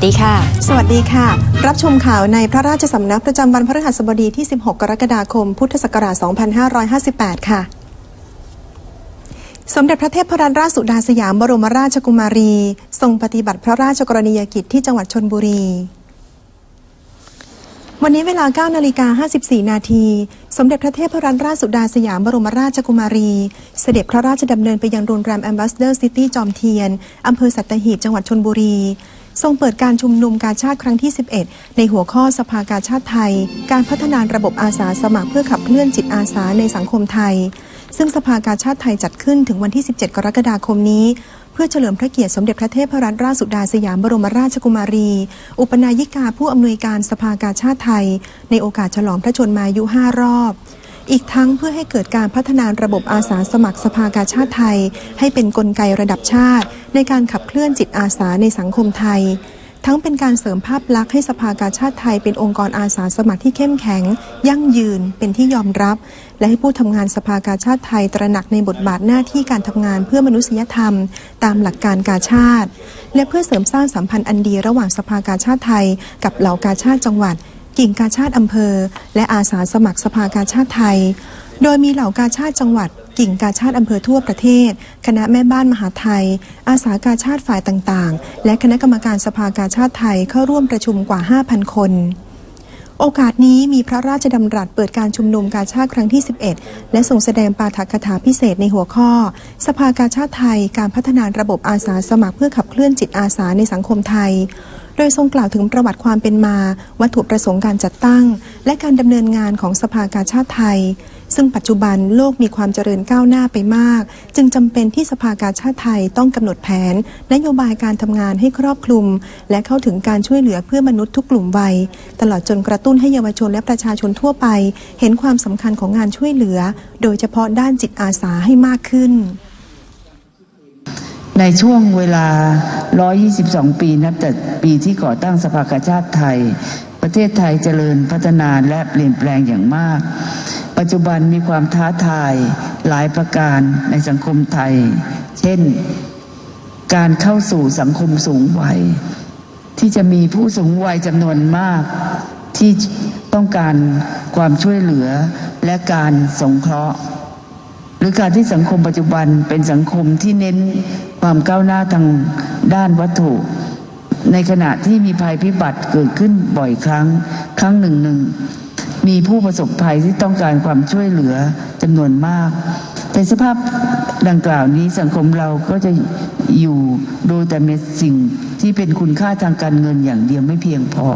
วัสดีค่ะ สวัสดีค่ะ รับชมข่าวในพระราชสำนักประจำวันพฤหัสบดีที่ 16 กรกฎาคม พุทธศักราช 2558 ค่ะ สมเด็จพระเทพรัตนราชสุดาสยามบรมราชกุมารี ทรงปฏิบัติพระราชกรณียกิจที่จังหวัดชนบุรีวันนี้เวลา 9 นาฬิกา 54 นาที สมเด็จพระเทพรัตนราชสุดาสยามบรมราชกุมารี เสด็จพระราชดำเนินไปยังโรงแรมแอมบาสเดอร์ซิตี้จอมเทียน อำเภอสัตหีบ จังหวัดชนบุรี ทรงเปิดการชุมนุมกาชาติครั้งที่ 11 ในหัวข้อสภากาชาติไทย การพัฒนาระบบอาสาสมัครเพื่อขับเคลื่อนจิตอาสาในสังคมไทย ซึ่งสภากาชาติไทยจัดขึ้นถึงวันที่ 17 กรกฎาคมนี้ เพื่อเฉลิมพระเกียรติสมเด็จพระเทพรัตนราชสุดาสยามบรมราชกุมารี อุปนายิกาผู้อำนวยการสภากาชาติไทย ในโอกาสฉลองพระชนมายุ 5 รอบ อีกทั้งเพื่อให้เกิดการพัฒนาระบบอาสาสมัครสภากาชาติไทย ให้เป็นนกลไกระดับชาติ ในการขับเคลื่อนจิตอาสาในสังคมไทย ทั้งเป็นการเสริมภาพลักษณ์ให้สภากาชาติไทยเป็นองค์กรอาสาสมัครที่เข้มแข็ง ยั่งยืนเป็นที่ยอมรับ และให้ผู้ทำงานสภากาชาติไทยตระหนักในบทบาทหน้าที่การทำงานเพื่อมนุษยธรรม ตามหลักการกาชาติ และเพื่อเสริมสร้างสัมพันธ์อันดีระหว่างสภากาชาติไทย กับเหล่ากาชาติจังหวัด กิ่งกาชาติอำเภอ และอาสาสมัครสภากาชาติไทย โดยมีเหล่ากาชาติจังหวัด กิ่งกาชาติอำเภอทั่วประเทศ คณะแม่บ้านมหาไทย อาสากาชาติฝ่ายต่างๆ และคณะกรรมการสภากาชาติไทยเข้าร่วมประชุมกว่า 5,000 คน โอกาสนี้มีพระราชดำรัสเปิดการชุมนุมกาชาติครั้งที่ 11 และส่งแสดงปาฐกถาพิเศษในหัวข้อ สภากาชาติไทย การพัฒนาระบบอาสาสมัครเพื่อขับเคลื่อนจิตอาสาในสังคมไทย โดยทรงกล่าวถึงประวัติความเป็นมา วัตถุประสงค์การจัดตั้ง และการดำเนินงานของสภากาชาติไทย ซึ่งปัจจุบันโลกมีความเจริญก้าวหน้าไปมาก จึงจำเป็นที่สภากาชาติไทยต้องกำหนดแผน นโยบายการทำงานให้ครอบคลุม และเข้าถึงการช่วยเหลือเพื่อมนุษย์ทุกกลุ่มวัย ตลอดจนกระตุ้นให้เยาวชนและประชาชนทั่วไป เห็นความสำคัญของงานช่วยเหลือ โดยเฉพาะด้านจิตอาสาให้มากขึ้นในช่วงเวลา 122 ปีนับแต่ปีที่ก่อตั้งสภากาชาติไทย ประเทศไทยเจริญพัฒนาและเปลี่ยนแปลงอย่างมาก ปัจจุบันมีความท้าทายหลายประการในสังคมไทย เช่น การเข้าสู่สังคมสูงวัย ที่จะมีผู้สูงวัยจำนวนมากที่ต้องการความช่วยเหลือและการสงเคราะห์ หรือการที่สังคมปัจจุบันเป็นสังคมที่เน้นความก้าวหน้าทางด้านวัตถุ ในขณะที่มีภัยพิบัติเกิดขึ้นบ่อยครั้ง ครั้งหนึ่งหนึ่ง มีผู้ประสบภัยที่ต้องการความช่วยเหลือจำนวนมาก ในสภาพดังกล่าวนี้สังคมเราก็จะอยู่โดยแต่เม็ดสิ่งที่เป็นคุณค่าทางการเงินอย่างเดียวไม่เพียงพอ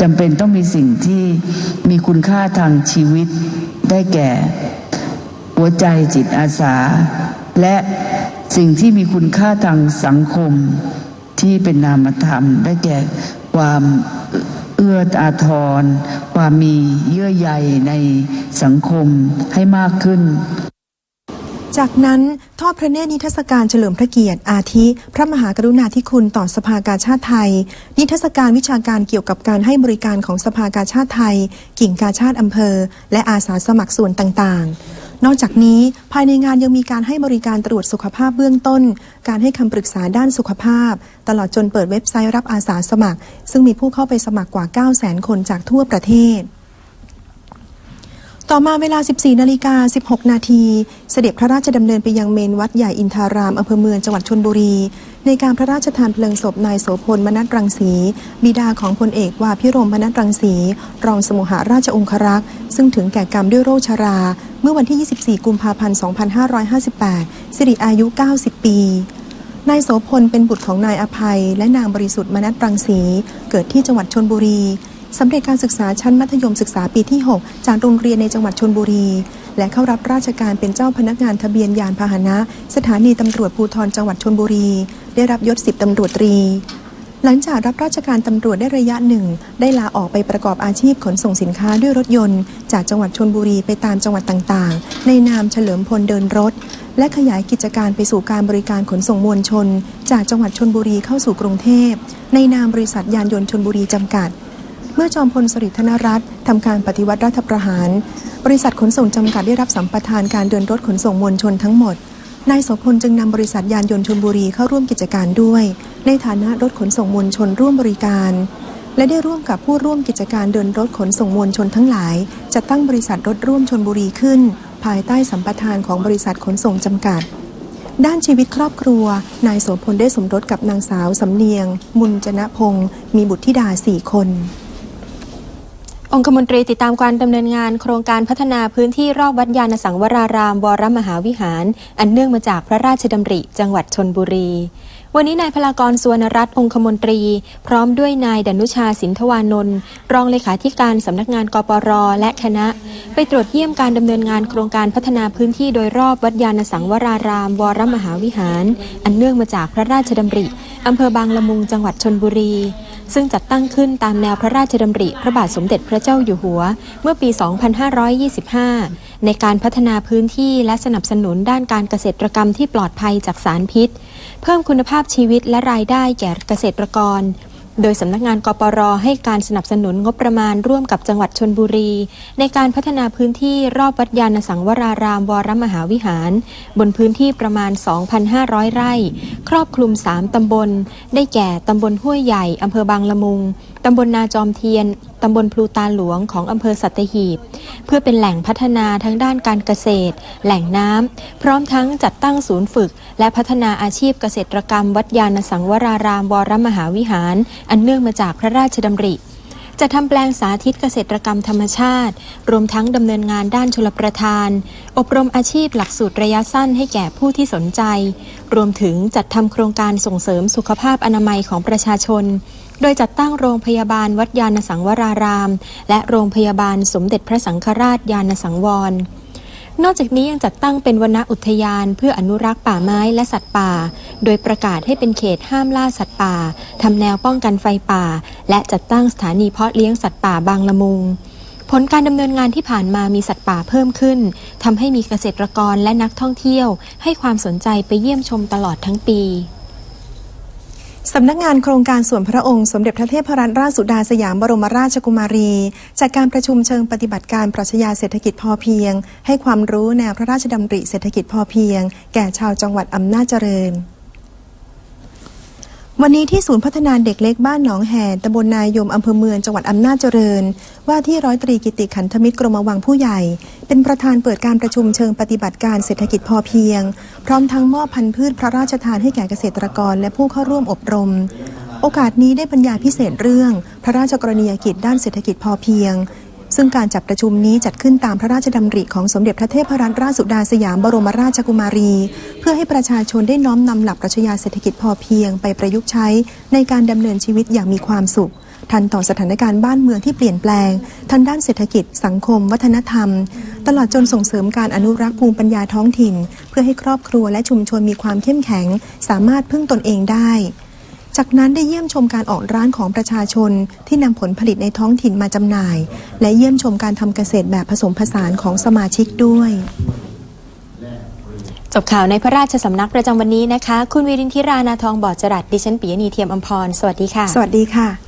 จำเป็นต้องมีสิ่งที่มีคุณค่าทางชีวิตได้แก่ หัวใจจิตอาสา และสิ่งที่มีคุณค่าทางสังคมที่เป็นนามธรรม ได้แก่ความเอื้ออาทร ความมีเยื่อใยในสังคมให้มากขึ้นจากนั้นทอดพระเนตรนิทรรศการเฉลิมพระเกียรติอาทิ พระมหากรุณาธิคุณต่อสภากาชาติไทย นิทรรศการวิชาการเกี่ยวกับการให้บริการของสภากาชาติไทย กิ่งกาชาติอำเภอ และอาสาสมัครส่วนต่างๆ นอกจากนี้ภายในงานยังมีการให้บริการตรวจสุขภาพเบื้องต้น การให้คำปรึกษาด้านสุขภาพ ตลอดจนเปิดเว็บไซต์รับอาสาสมัคร ซึ่งมีผู้เข้าไปสมัครกว่า 9 0 0 0 0 0 คนจากทั่วประเทศต่อมาเวลา 14 นาฬิกา 16 นาที เสด็จพระราชดำเนินไปยังเมนวัดใหญ่อินทารามอำเภอเมืองจังหวัดชนบุรี ในการพระราชทานเพลิงศพนายโสพลมนัตรังสี บิดาของพลเอกวาพิรมมนัตรังสี รองสมุหาราชองครักษ์ ซึ่งถึงแก่กรรมด้วยโรคชรา เมื่อวันที่ 24 กุมภาพันธ์ 2558 สิริอายุ 90 ปีนายโสพลเป็นบุตรของนายอภัย และนางบริสุทธิ์มนัตรังสี เกิดที่จังหวัดชนบุรี สำเร็จการศึกษาชั้นมัธยมศึกษาปีที่ 6 จากโรงเรียนในจังหวัดชนบุรี และเข้ารับราชการเป็นเจ้าพนักงานทะเบียนยานพาหนะ สถานีตำรวจภูธรจังหวัดชนบุรี ได้รับยศสิบตำรวจตรี หลังจากรับราชการตำรวจได้ระยะหนึ่ง ได้ลาออกไปประกอบอาชีพขนส่งสินค้าด้วยรถยนต์ จากจังหวัดชนบุรีไปตามจังหวัดต่างๆ ในนามเฉลิมพลเดินรถ และขยายกิจการไปสู่การบริการขนส่งมวลชน จากจังหวัดชนบุรีเข้าสู่กรุงเทพ ในนามบริษัทยานยนต์ชนบุรีจำกัด มื่อจอมพลสฤษดิ์ธนรัตน์ทำการปฏิวัติรัฐประหาร บริษัทขนส่งจำกัดได้รับสัมปทานการเดินรถขนส่งมวลชนทั้งหมดนายโสพลจึงนำบริษัทยานยนต์ชลบุรีเข้าร่วมกิจการด้วย ในฐานะรถขนส่งมวลชนร่วมบริการ และได้ร่วมกับผู้ร่วมกิจการเดินรถขนส่งมวลชนทั้งหลายจัดตั้งบริษัทรถร่วมชนบุรีขึ้น ภายใต้สัมปทานของบริษัทขนส่งจำกัด ด้านชีวิตครอบครัว นายโสพลได้สมรสกับนางสาวสำเนียง มุนจนะพงศ์มีบุตรธิดาสี่คน องคมนตรีติดตามการดำเนินงานโครงการพัฒนาพื้นที่รอบวัดยานสังวราราม วรมหาวิหาร อันเนื่องมาจากพระราชดำริจังหวัดชนบุรี วันนี้นายพลากรสุวรรณรัตน์องคมนตรี พร้อมด้วยนายดนุชาสินทวานนท์รองเลขาธิการสำนักงานกปรและคณะ ไปตรวจเยี่ยมการดำเนินงานโครงการพัฒนาพื้นที่โดยรอบวัดยานสังวราราม วรมหาวิหาร อันเนื่องมาจากพระราชดำริอำเภอบางละมุงจังหวัดชนบุรี ซึ่งจัดตั้งขึ้นตามแนวพระราชดำริ พระบาทสมเด็จพระเจ้าอยู่หัว เมื่อปี 2525 ในการพัฒนาพื้นที่และสนับสนุนด้านการเกษตรกรรมที่ปลอดภัยจากสารพิษ เพิ่มคุณภาพชีวิตและรายได้แก่เกษตรกร โดยสำนักงานกปรให้การสนับสนุนงบประมาณร่วมกับจังหวัดชนบุรี ในการพัฒนาพื้นที่รอบวัดยานสังวรารามวรมหาวิหาร บนพื้นที่ประมาณ 2,500 ไร่ ครอบคลุม 3 ตำบล ได้แก่ตำบลห้วยใหญ่อำเภอบางละมุงตำบลนาจอมเทียน ตำบลพลูตาหลวงของอำเภอสัตหีบ เพื่อเป็นแหล่งพัฒนาทั้งด้านการเกษตร แหล่งน้ำ พร้อมทั้งจัดตั้งศูนย์ฝึก และพัฒนาอาชีพเกษตรกรรม วัดยานสังวรารามวรมหาวิหาร อันเนื่องมาจากพระราชดำริ จะทำแปลงสาธิตเกษตรกรรมธรรมชาติ รวมทั้งดำเนินงานด้านชลประทาน อบรมอาชีพหลักสูตรระยะสั้นให้แก่ผู้ที่สนใจ รวมถึงจัดทำโครงการส่งเสริมสุขภาพอนามัยของประชาชน โดยจัดตั้งโรงพยาบาลวัดยานสังวราราม และโรงพยาบาลสมเด็จพระสังฆราชยานสังวร นอกจากนี้ยังจัดตั้งเป็นวนอุทยาน เพื่ออนุรักษ์ป่าไม้และสัตว์ป่า โดยประกาศให้เป็นเขตห้ามล่าสัตว์ป่าทำแนวป้องกันไฟป่า และจัดตั้งสถานีเพาะเลี้ยงสัตว์ป่าบางละมุง ผลการดำเนินงานที่ผ่านมามีสัตว์ป่าเพิ่มขึ้นทำให้มีเกษตรกรและนักท่องเที่ยว ให้ความสนใจไปเยี่ยมชมตลอดทั้งปี สำนักงานโครงการส่วนพระองค์ สมเด็จพระเทพรัตนราชสุดาสยามบรมราชกุมารี จากการประชุมเชิงปฏิบัติการปรัชญาเศรษฐกิจพอเพียง ให้ความรู้แนวพระราชดำริเศรษฐกิจพอเพียง แก่ชาวจังหวัดอำนาจเจริญ วันนี้ที่ศูนย์พัฒนาเด็กเล็กบ้านหนองแห่ตำบลนายมอำเภอเมืองจังหวัดอำนาจเจริญ ว่าที่ร้อยตรีกิติขันธมิตรกรมวังผู้ใหญ่ เป็นประธานเปิดการประชุมเชิงปฏิบัติการเศรษฐกิจพอเพียง พร้อมทั้งมอบพันธุ์พืชพระราชทานให้แก่เกษตรกรและผู้เข้าร่วมอบรม โอกาสนี้ได้บรรยายพิเศษเรื่อง พระราชกรณียกิจด้านเศรษฐกิจพอเพียง ซึ่งการจัดประชุมนี้จัดขึ้นตามพระราชดำริของสมเด็จพระเทพรัตนราชสุดาสยามบรมราชกุมารี เพื่อให้ประชาชนได้น้อมนำหลักปรัชญาเศรษฐกิจพอเพียงไปประยุกต์ใช้ในการดำเนินชีวิตอย่างมีความสุขทันต่อสถานการณ์บ้านเมืองที่เปลี่ยนแปลงทั้งด้านเศรษฐกิจ สังคม วัฒนธรรม ตลอดจนส่งเสริมการอนุรักษ์ภูมิปัญญาท้องถิ่น เพื่อให้ครอบครัวและชุมชนมีความเข้มแข็ง สามารถพึ่งตนเองได้ จากนั้นได้เยี่ยมชมการออกร้านของประชาชนที่นำผลผลิตในท้องถิ่นมาจำหน่าย และเยี่ยมชมการทำเกษตรแบบผสมผสานของสมาชิกด้วย จบข่าวในพระราชสำนักประจำวันนี้นะคะ คุณวิรินทิรานาทองบอดจรัสดิฉันปิยณีเทียมอมพร สวัสดีค่ะ สวัสดีค่ะ